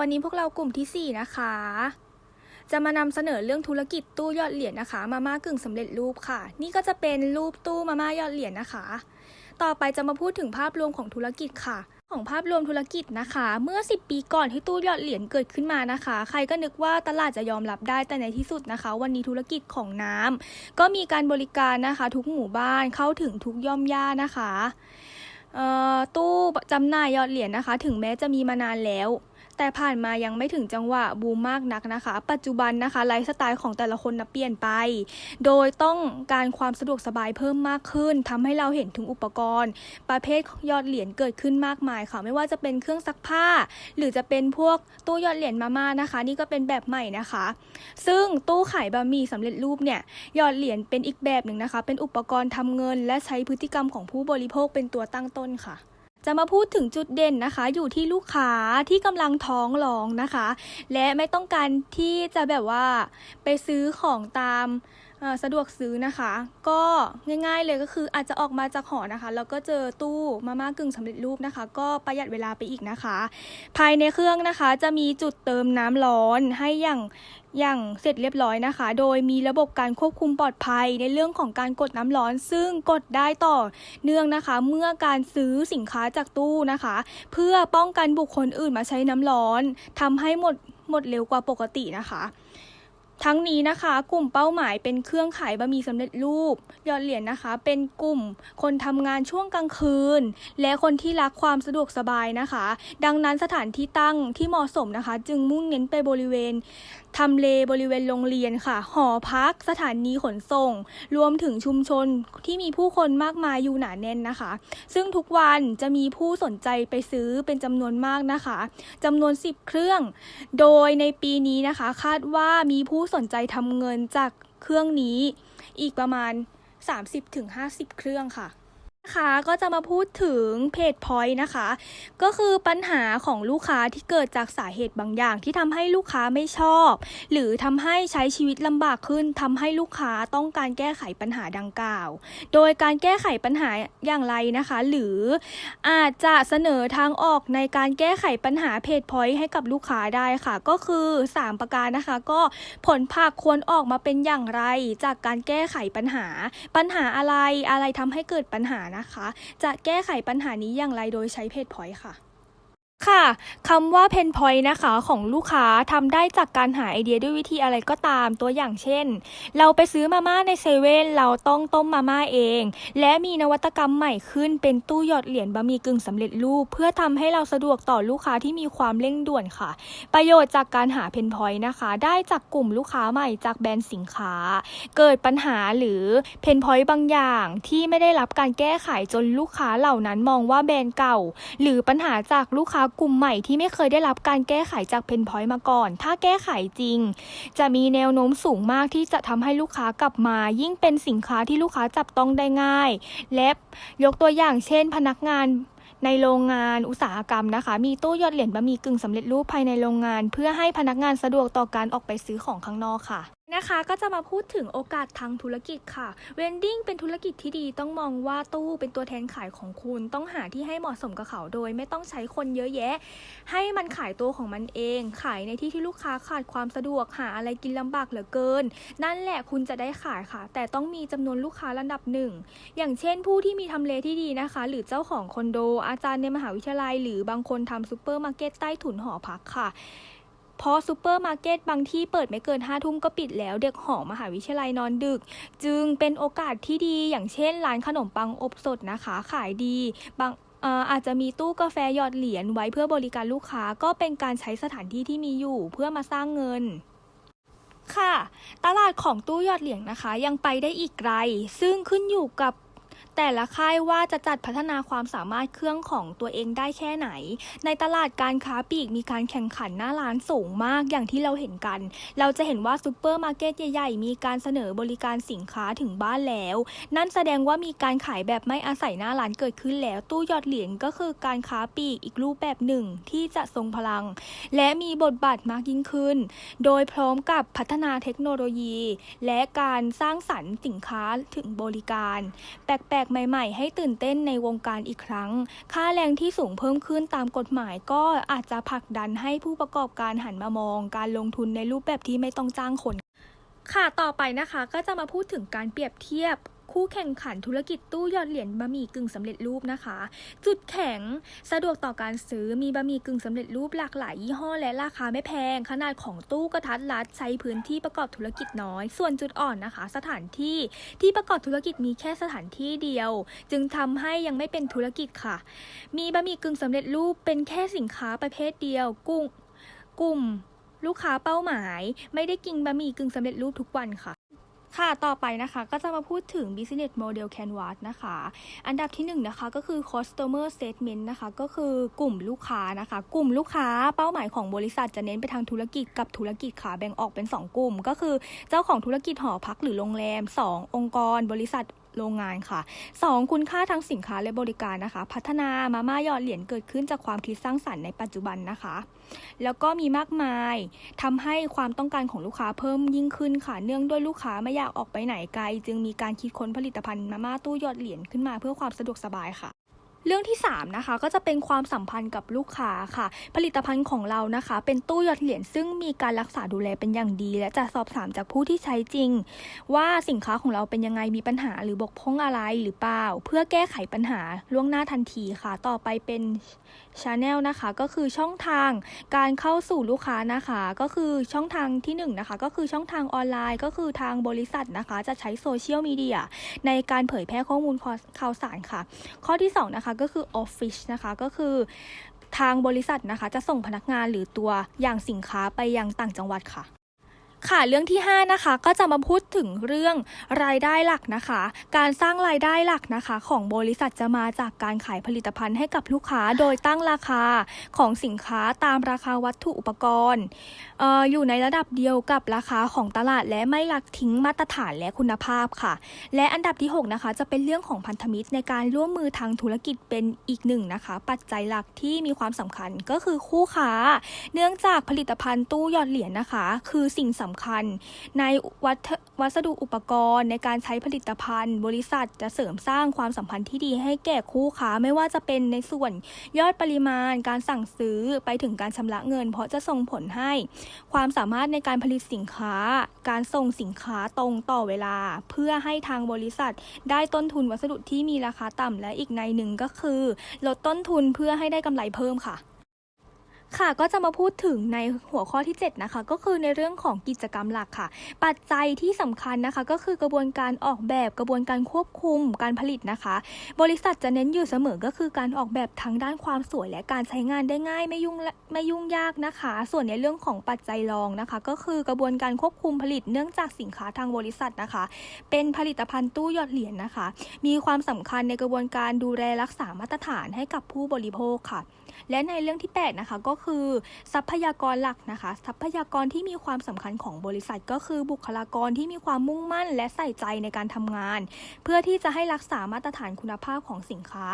วันนี้พวกเรากลุ่มที่ 4 นะคะ จะมานำเสนอเรื่องธุรกิจตู้ยอดเหรียญนะคะ มาม่ากึ่งสำเร็จรูปค่ะ นี่ก็จะเป็นรูปตู้มาม่ายอดเหรียญนะคะ ต่อไปจะมาพูดถึงภาพรวมของธุรกิจค่ะ ของภาพรวมธุรกิจนะคะ เมื่อ 10 ปีก่อนที่ตู้ยอดเหรียญเกิดขึ้นมานะคะ ใครก็นึกว่าตลาดจะยอมรับได้แต่ในที่สุดนะคะ วันนี้ธุรกิจของน้ำก็มีการบริการนะคะ ทุกหมู่บ้านเข้าถึงทุกย่อมย่านะคะเอ่อตู้จำหน่ายยอดเหรียญนะคะ ถึงแม้จะมีมานานแล้ว แต่ผ่านมายังไม่ถึงจังหวะบูมมากนักนะคะ ปัจจุบันนะคะไลฟ์สไตล์ของแต่ละคนนะเปลี่ยนไป โดยต้องการความสะดวกสบายเพิ่มมากขึ้นทำให้เราเห็นถึงอุปกรณ์ ประเภทยอดเหรียญเกิดขึ้นมากมายค่ะ ไม่ว่าจะเป็นเครื่องซักผ้า หรือจะเป็นพวกตู้ยอดเหรียญมาม่านะคะ นี่ก็เป็นแบบใหม่นะคะ ซึ่งตู้ขายบะหมี่สำเร็จรูปเนี่ยยอดเหรียญเป็นอีกแบบหนึ่งนะคะ เป็นอุปกรณ์ทำเงิน และใช้พฤติกรรมของผู้บริโภคเป็นตัวตั้งต้นค่ะ จะมาพูดถึงจุดเด่นนะคะ อยู่ที่ลูกค้าที่กำลังท้องร้องนะคะ และไม่ต้องการที่จะแบบว่าไปซื้อของตามสะดวกซื้อนะคะ ก็ง่ายๆเลยก็คืออาจจะออกมาจากหอนะคะ แล้วก็เจอตู้มาม่ากึ่งสำเร็จรูปนะคะ ก็ประหยัดเวลาไปอีกนะคะ ภายในเครื่องนะคะจะมีจุดเติมน้ำร้อนให้อย่าง อย่างเสร็จเรียบร้อยนะคะ โดยมีระบบการควบคุมปลอดภัยในเรื่องของการกดน้ำร้อน ซึ่งกดได้ต่อเนื่องนะคะ เมื่อการซื้อสินค้าจากตู้นะคะ เพื่อป้องกันบุคคลอื่นมาใช้น้ำร้อนทำให้หมดหมดเร็วกว่าปกตินะคะ ทั้งนี้นะคะ กลุ่มเป้าหมายเป็นเครื่องขายบะหมี่สำเร็จรูปยอดเหรียญนะคะ เป็นกลุ่มคนทำงานช่วงกลางคืน และคนที่รักความสะดวกสบายนะคะ ดังนั้นสถานที่ตั้งที่เหมาะสมนะคะ จึงมุ่งเน้นไปบริเวณทำเลบริเวณโรงเรียนค่ะ หอพัก สถานีขนส่ง รวมถึงชุมชนที่มีผู้คนมากมายอยู่หนาแน่นนะคะ ซึ่งทุกวันจะมีผู้สนใจไปซื้อเป็นจำนวนมากนะคะจำนวน 10 เครื่อง โดยในปีนี้นะคะ คาดว่ามีผู้สนใจทำเงินจากเครื่องนี้ อีกประมาณ 30-50 เครื่องค่ะนะ คะก็จะมาพูดถึงเพจพอยต์นะคะ ก็คือปัญหาของลูกค้าที่เกิดจากสาเหตุบางอย่าง ที่ทำให้ลูกค้าไม่ชอบ หรือทำให้ใช้ชีวิตลำบากขึ้นทำให้ลูกค้าต้องการแก้ไขปัญหาดังกล่าว โดยการแก้ไขปัญหาอย่างไรนะคะ หรืออาจจะเสนอทางออกในการแก้ไขปัญหาเพจพอยต์ให้กับลูกค้าได้ค่ะ ก็คือ 3 ประการนะคะ ก็ผลผักควรออกมาเป็นอย่างไร จากการแก้ไขปัญหา ปัญหาอะไรอะไรทำให้เกิดปัญหานะคะ จะแก้ไขปัญหานี้อย่างไรโดยใช้เพจพอยต์ค่ะ ค่ะคำว่าเพนพอยต์นะคะของลูกค้าทำได้จากการหาไอเดียด้วยวิธีอะไรก็ตามตัวอย่างเช่น เราไปซื้อมาม่าในเซเว่นเราต้องต้มมาม่าเอง และมีนวัตกรรมใหม่ขึ้นเป็นตู้หยอดเหรียญบะหมี่กึ่งสำเร็จรูป เพื่อทำให้เราสะดวกต่อลูกค้าที่มีความเร่งด่วนค่ะ ประโยชน์จากการหาเพนพอยต์นะคะ ได้จากกลุ่มลูกค้าใหม่จากแบรนด์สินค้า เกิดปัญหาหรือเพนพอยต์บางอย่างที่ไม่ได้รับการแก้ไขจนลูกค้าเหล่านั้นมองว่าแบรนด์เก่า หรือปัญหาจากลูกค้ากลุ่มใหม่ที่ไม่เคยได้รับการแก้ไขจากเพนพอยต์มาก่อน ถ้าแก้ไขจริง จะมีแนวโน้มสูงมากที่จะทำให้ลูกค้ากลับมา ยิ่งเป็นสินค้าที่ลูกค้าจับต้องได้ง่าย และยกตัวอย่างเช่น พนักงานในโรงงานอุตสาหกรรมนะคะ มีตู้ยอดเหรียญบะหมี่กึ่งสำเร็จรูปภายในโรงงาน เพื่อให้พนักงานสะดวกต่อการออกไปซื้อของข้างนอกค่ะ นะคะก็จะมาพูดถึงโอกาสทางธุรกิจค่ะ เวนดิ้งเป็นธุรกิจที่ดีต้องมองว่าตู้เป็นตัวแทนขายของคุณต้องหาที่ให้เหมาะสมกับเขาโดย ไม่ต้องใช้คนเยอะแยะ ให้มันขายตัวของมันเอง ขายในที่ที่ลูกค้าขาดความสะดวกหาอะไรกินลำบากเหลือเกิน นั่นแหละคุณจะได้ขายค่ะ แต่ต้องมีจำนวนลูกค้าระดับหนึ่งอย่างเช่น ผู้ที่มีทำเลที่ดีนะคะ หรือเจ้าของคอนโดอาจารย์ในมหาวิทยาลัย หรือบางคนทำซูเปอร์มาร์เก็ตใต้ถุนหอพักค่ะ เพราะซูเปอร์มาร์เก็ตบางที่เปิดไม่เกิน5้าทุ่มก็ปิดแล้ว เด็กหอมหาวิทยาลัยนอนดึก จึงเป็นโอกาสที่ดีอย่างเช่น ร้านขนมปังอบสดนะคะขายดีบางอาจจะมีตู้กาแฟหยอดเหรียญไว้เพื่อบริการลูกค้าก็เป็นการใช้สถานที่ที่มีอยู่เพื่อมาสร้างเงินค่ะ ตลาดของตู้ยอดเหรียญนะคะ ยังไปได้อีกไกล ซึ่งขึ้นอยู่กับ แต่ละค่ายว่าจะจัดพัฒนาความสามารถเครื่องของตัวเองได้แค่ไหน ในตลาดการค้าปลีกมีการแข่งขันหน้าร้านสูงมากอย่างที่เราเห็นกัน เราจะเห็นว่าซูเปอร์มาร์เก็ตใหญ่ๆ มีการเสนอบริการสินค้าถึงบ้านแล้ว นั่นแสดงว่ามีการขายแบบไม่อาศัยหน้าร้านเกิดขึ้นแล้ว ตู้หยอดเหรียญก็คือการค้าปลีกอีกรูปแบบหนึ่งที่จะทรงพลัง และมีบทบาทมากยิ่งขึ้น โดยพร้อมกับพัฒนาเทคโนโลยี และการสร้างสรรค์สินค้าถึงบริการ แปปลกกใหม่ ๆ ให้ตื่นเต้นในวงการอีกครั้ง ค่าแรงที่สูงเพิ่มขึ้นตามกฎหมายก็อาจจะผลักดันให้ผู้ประกอบการหันมามอง การลงทุนในรูปแบบที่ไม่ต้องจ้างคนค่ะ ต่อไปนะคะก็จะมาพูดถึงการเปรียบเทียบ คู่แข่งขันธุรกิจตู้หยอดเหรียญบะหมี่กึ่งสำเร็จรูปนะคะ จุดแข็งสะดวกต่อการซื้อมีบะหมี่กึ่งสำเร็จรูปหลากหลายยี่ห้อและราคาไม่แพง ขนาดของตู้กระทัดรัดใช้พื้นที่ประกอบธุรกิจน้อย ส่วนจุดอ่อนนะคะ สถานที่ที่ประกอบธุรกิจมีแค่สถานที่เดียว จึงทำให้ยังไม่เป็นธุรกิจค่ะ มีบะหมี่กึ่งสำเร็จรูปเป็นแค่สินค้าประเภทเดียวกุ้งกลุ่มลูกค้าเป้าหมาย ไม่ได้กินบะหมี่กึ่งสำเร็จรูปทุกวันค่ะ ค่ะ ต่อไปนะคะก็จะมาพูดถึง business model canvas นะคะ อันดับที่1นงนะคะก็คือ customer segment นะคะก็คือกลุ่มลูกค้านะคะ กลุ่มลูกค้าเป้าหมายของบริษัทจะเน้นไปทางธุรกิจกับธุรกิจค่ะแบ่งออกเป็น 2 กลุ่ม ก็คือเจ้าของธุรกิจหอพักหรือโรงแรม 2 องค์กร บริษัท โรงงานค่ะ 2 คุณค่าทางสินค้าและบริการนะคะ พัฒนามาม่ายอดเหรียญเกิดขึ้นจากความคิดสร้างสรรค์ในปัจจุบันนะคะ แล้วก็มีมากมายทำให้ความต้องการของลูกค้าเพิ่มยิ่งขึ้นค่ะ เนื่องด้วยลูกค้าไม่อยากออกไปไหนไกล จึงมีการคิดค้นผลิตภัณฑ์มาม่าตู้หยอดเหรียญขึ้นมาเพื่อความสะดวกสบายค่ะ เรื่องที่ 3 นะคะ ก็จะเป็นความสัมพันธ์กับลูกค้าค่ะ ผลิตภัณฑ์ของเรานะคะ เป็นตู้หยอดเหรียญซึ่งมีการรักษาดูแลเป็นอย่างดี และจะสอบถามจากผู้ที่ใช้จริง ว่าสินค้าของเราเป็นยังไงมีปัญหาหรือบกพร่องอะไรหรือเปล่า เพื่อแก้ไขปัญหาล่วงหน้าทันทีค่ะ ต่อไปเป็น Channel นะคะก็คือช่องทางการเข้าสู่ลูกค้านะคะ ก็คือช่องทางที่1นงนะคะก็คือช่องทางออนไลน์ ก็คือทางบริษัทนะคะ จะใช้โซเชียลมีเดียในการเผยแพร่ข้อมูลข่าวสารค่ะ ข้อที่2นะคะก็คือออฟฟิศนะคะก็คือทางบริษัทนะคะจะส่งพนักงานหรือตัวอย่างสินค้าไปยังต่างจังหวัดค่ะ ค่ะเรื่องที่ 5 นะคะ ก็จะมาพูดถึงเรื่องรายได้หลักนะคะ การสร้างรายได้หลักนะคะ ของบริษัทจะมาจากการขายผลิตภัณฑ์ให้กับลูกค้าโดยตั้งราคาของสินค้าตามราคาวัตถุอุปกรณ์เอออยู่ในระดับเดียวกับราคาของตลาด และไม่ลักทิ้งมาตรฐานและคุณภาพค่ะ และอันดับที่ 6 นะคะ จะเป็นเรื่องของพันธมิตรในการร่วมมือทางธุรกิจเป็นอีกหนึ่งนะคะ ปัจจัยหลักที่มีความสำคัญก็คือคู่ค้า เนื่องจากผลิตภัณฑ์ตู้หยอดเหรียญนะคะ คือสิ่งสำำคัญ ในวัตวัสดุอุปกรณ์ในการใช้ผลิตภัณฑ์ บริษัทจะเสริมสร้างความสัมพันธ์ที่ดีให้แก่คู่ค้าไม่ว่าจะเป็นในส่วนยอดปริมาณ การสั่งซื้อไปถึงการชำระเงิน เพราะจะส่งผลให้ ความสามารถในการผลิตสินค้า การส่งสินค้าตรงต่อเวลา เพื่อให้ทางบริษัท ได้ต้นทุนวัสดุที่มีราคาต่ำและอีกในหนึ่งก็คือ ลดต้นทุนเพื่อให้ได้กำไรเพิ่มค่ะ ค่ะก็จะมาพูดถึงในหัวข้อที่ 7 นะคะ ก็คือในเรื่องของกิจกรรมหลักค่ะ ปัจจัยที่สำคัญนะคะ ก็คือกระบวนการออกแบบกระบวนการควบคุมการผลิตนะคะ บริษัทจะเน้นอยู่เสมอก็คือการออกแบบทั้งด้านความสวยและการใช้งานได้ง่ายไม่ยุ่งไม่ยุ่งยากนะคะ ส่วนในเรื่องของปัจจัยรองนะคะ ก็คือกระบวนการควบคุมผลิตเนื่องจากสินค้าทางบริษัทนะคะ เป็นผลิตภัณฑ์ตู้หยอดเหรียญนะคะ มีความสำคัญในกระบวนการดูแลรักษามาตรฐานให้กับผู้บริโภคค่ะ และในเรื่องที่ 8 นะคะก็คือ ทรัพยากรหลักนะคะ ทรัพยากรที่มีความสำคัญของบริษัท ก็คือบุคลากรที่มีความมุ่งมั่น และใส่ใจในการทำงาน เพื่อที่จะให้รักษามาตรฐานคุณภาพของสินค้า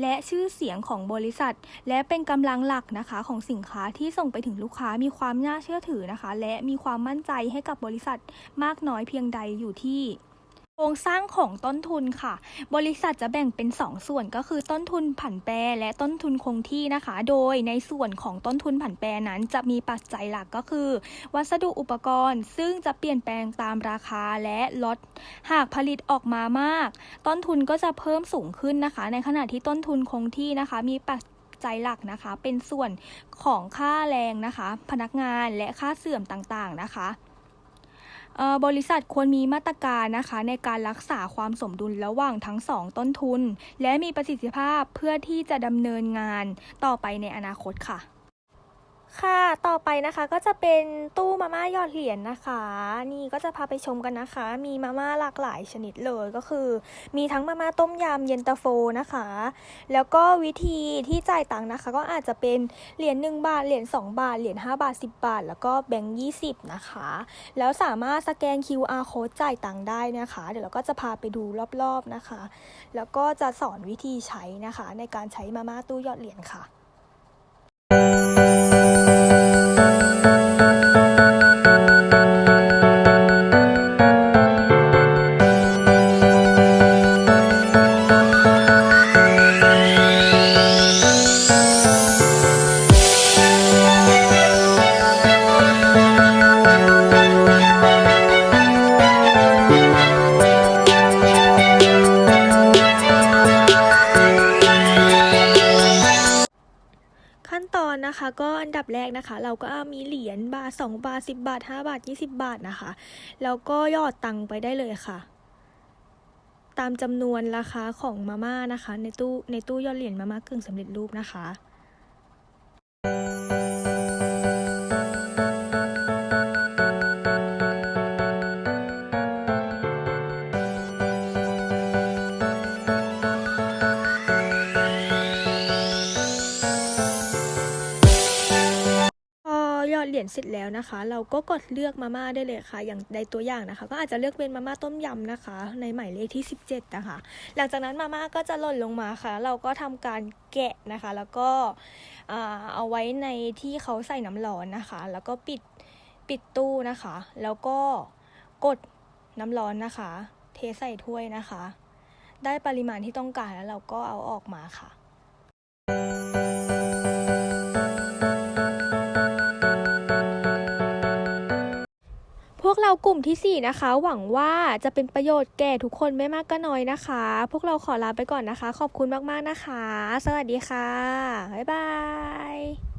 และชื่อเสียงของบริษัท และเป็นกำลังหลักนะคะของสินค้าที่ส่งไปถึงลูกค้ามีความน่าเชื่อถือนะคะ และมีความมั่นใจให้กับบริษัทมากน้อยเพียงใดอยู่ที่ โครงสร้างของต้นทุนค่ะ บริษัทจะแบ่งเป็น 2 ส่วนก็คือต้นทุนผันแปรและต้นทุนคงที่นะคะ โดยในส่วนของต้นทุนผันแปรนั้นจะมีปัจจัยหลักก็คือ วัสดุอุปกรณ์ ซึ่งจะเปลี่ยนแปลงตามราคาและลด หากผลิตออกมามาก ต้นทุนก็จะเพิ่มสูงขึ้นนะคะ ในขณะที่ต้นทุนคงที่นะคะ มีปัจจัยหลักนะคะ เป็นส่วนของค่าแรงนะคะ พนักงานและค่าเสื่อมต่างๆนะคะ บริษัทควรมีมาตรการนะคะ ในการรักษาความสมดุลระหว่างทั้งสองต้นทุน และมีประสิทธิภาพเพื่อที่จะดำเนินงานต่อไปในอนาคตค่ะ ค่ะ ต่อไปนะคะก็จะเป็นตู้มาม่าหยอดเหรียญนะคะ นี่ก็จะพาไปชมกันนะคะ มีมาม่าหลากหลายชนิดเลยก็คือ มีทั้งมาม่าต้มยำเย็นตาโฟนะคะ แล้วก็วิธีที่จ่ายตังค์นะคะ ก็อาจจะเป็นเหรียญ1บาท เหรียญ2บาท เหรียญ5บาท 10 บาท แล้วก็แบงค์20 นะคะ แล้วสามารถสแกน QR code จ่ายตังค์ได้นะคะ เดี๋ยวเราก็จะพาไปดูรอบๆนะคะ แล้วก็จะสอนวิธีใช้นะคะ ในการใช้มาม่าตู้หยอดเหรียญค่ะ ก็อันดับแรกนะคะ เราก็มีเหรียญบาท 2 บาท 10 บาท 5 บาท 20 บาทนะคะ แล้วก็ยอดตังค์ไปได้เลยค่ะ ตามจำนวนราคาของมาม่านะคะ ในตู้ในตู้ยอดเหรียญมาม่ากึ่งสำเร็จรูปนะคะ ร็จแล้วนะคะ เราก็กดเลือกมาม่าได้เลยค่ะ อย่างใดตัวอย่างนะคะ ก็อาจจะเลือกเป็นมาม่าต้มยำนะคะ ในหมายเลขที่ 17 นะคะ หลังจากนั้นมาม่าก็จะหล่นลงมาค่ะ เราก็ทำการแกะนะคะ แล้วก็เอาไว้ในที่เขาใส่น้ำร้อนนะคะ แล้วก็ปิดปิดตู้นะคะ แล้วก็กดน้ำร้อนนะคะ เทใส่ถ้วยนะคะ ได้ปริมาณที่ต้องการแล้วเราก็เอาออกมาค่ะพว กเรากลุ่มที่ 4 นะคะ หวังว่าจะเป็นประโยชน์แก่ทุกคนไม่มากก็น้อยนะคะ พวกเราขอลาไปก่อนนะคะ ขอบคุณมากๆนะคะ สวัสดีค่ะ บ๊ายบาย